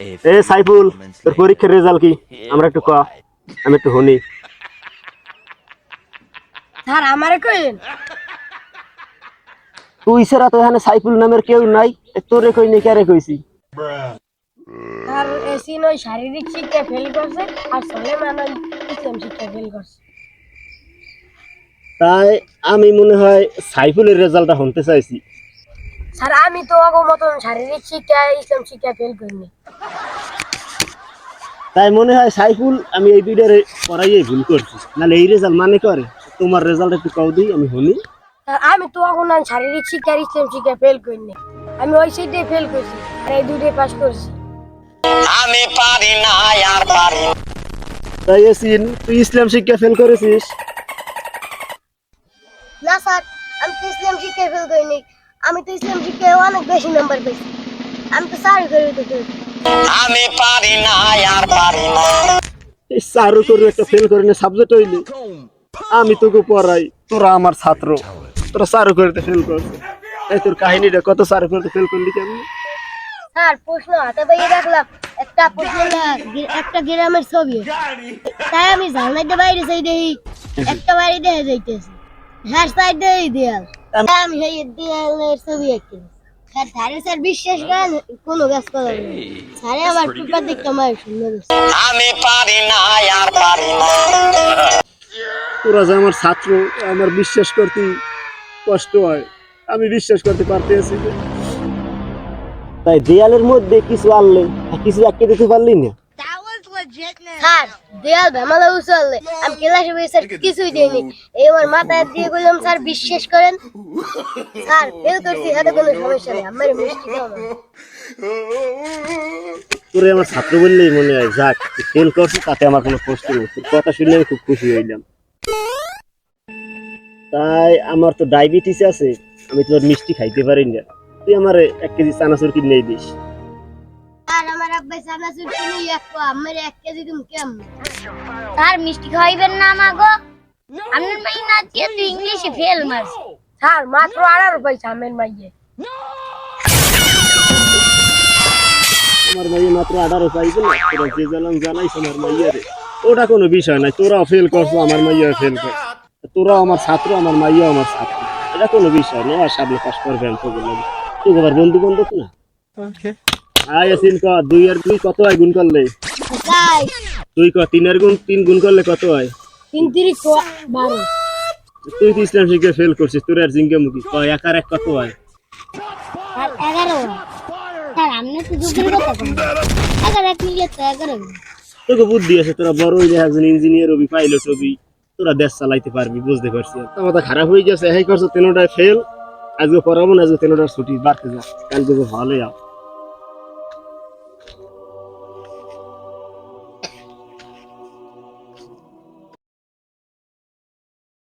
এ সাইফুল তোর পরীক্ষার রেজাল্ট কি? আমরা একটু ক আমি একটু শুনি। স্যার আমারে কইলেন তুই ছাড়া তো এখানে সাইফুল নামের কেউ নাই। এ তোরে কই নি কারে কইছি? স্যার এসিন ওই শারীরিক শিক্ষা ফেল করছে আর ইসলাম শিক্ষা ফেল করছে। তাই আমি মনে হয় সাইফুলের রেজাল্টটা শুনতে চাইছি। স্যার আমি তো আগো মতন শারীরিক শিক্ষা ইসলাম শিক্ষা ফেল করিনি। তাই মনে হয় সাইফুল আমি এই দুইটার পড়াইয়ে ভুল করছি। নাহলে এই রেজাল্ট মানে করে? তোমার রেজাল্ট একটু কও দিই আমি স্যার আমি তো এখন শারীরিক শিক্ষা আর ইসলাম শিক্ষা ফেল করিনি। আমি ওই সাইডে ফেল করছি আর এই দুইটাই পাস করছি। আমি পারি না আর পারি তাই এসিন তুই ইসলাম শিক্ষা ফেল করেছিস? না স্যার আমি তো ইসলাম শিক্ষা ফেল করিনি। আমি তো ইসলাম শিক্ষায় অনেক বেশি নাম্বার পেয়েছি। আমি তো স্যার করে তো আমি পারি না আর পারি না। এই চারু করে একটা ফেল করে না সাবজেক্ট হইলে। আমি তোকে পড়াই তোরা আমার ছাত্র। তোরা চারু করতে ফেল করছে। এই তোর কাহিনীটা কত চারু করতে ফেল করলি কেমন? স্যার প্রশ্ন হাতে পাইয়ে রাখলাম একটা প্রশ্ন একটা গ্রামের ছবি। তাই আমি জানাইতে বাইরে চাই দেখি একটা বাড়ি দেখে যাইতেছি। হ্যাঁ সাইড দিয়ে দেয়াল আমি সেই দেয়ালের ছবি আঁকি বিশ্বাস করেন কোনো স্যারে আমার পেপার দেখতে আমার সুন্দর আমি পারি না আর পারি না তোরা যে আমার ছাত্র আমার বিশ্বাস করতে কষ্ট হয় আমি বিশ্বাস করতে পারতেছি তাই দেয়ালের মধ্যে কিছু আনলে আর কিছু আটকে দিতে পারলি না? স্যার দেয়াল ভেমালা উচললে আমি ক্লাসে স্যার কিছুই দিইনি। এই আমার মাথায় দিয়ে বললাম স্যার বিশ্বাস করেন? স্যার ফেল করছি হাতে কোনো সমস্যা নেই আমার মিষ্টি তোরে আমার ছাত্র বললেই মনে হয় যাক ফেল করছি তাতে আমার কোনো কষ্ট নেই। তোর কথা শুনে আমি খুব খুশি হইলাম। তাই আমার তো ডায়াবেটিস আছে আমি তোর মিষ্টি খাইতে পারি না। তুই আমার এক কেজি চানাচুর কিনে দিস। আব্বাই চানাচুর কিনে এক পা আমার এক কেজি তুমি কেমন স্যার মিষ্টি খাইবেন না আমাগো আপনার মাই না দিয়ে তুই ইংলিশে ফেল মারছি। স্যার মাত্র আড়ারো পয়সা আমের মাইয়ে। আমার মাইয়ে মাত্র আঠারো পাইবে না তোরা যে জ্বালান জানাইস আমার মাইয়া রে। ওটা কোনো বিষয় নাই তোরাও ফেল করছ আমার মাইয়া ফেল করছে। তোরাও আমার ছাত্র আমার মাইয়াও আমার ছাত্র। এটা কোনো বিষয় নেই আর সামনে পাস করবেন তো বলে তুই আবার বন্ধু বান্ধব না আয় আসিন ক দুই আর দুই কত হয় গুণ করলে? তুই ক তিনের গুণ তিন গুণ করলে কত হয় তিন তিরিশ বারো। তুই তো ইসলাম শিখে ফেল করছিস তোর আর জিঙ্গে মুখি। ক এক আর এক কত হয় এগারো। তোকে বুদ্ধি আছে তোরা বড় হইলে একজন ইঞ্জিনিয়ার হবি পাইলট হবি তোরা দেশ চালাইতে পারবি বুঝতে পারছি। তো খারাপ হয়ে গেছে এই করছ তেনোটায় ফেল আজকে পড়াবো না আজকে তেনোটার ছুটি বাড়তে যা। কালকে ভালো যাও।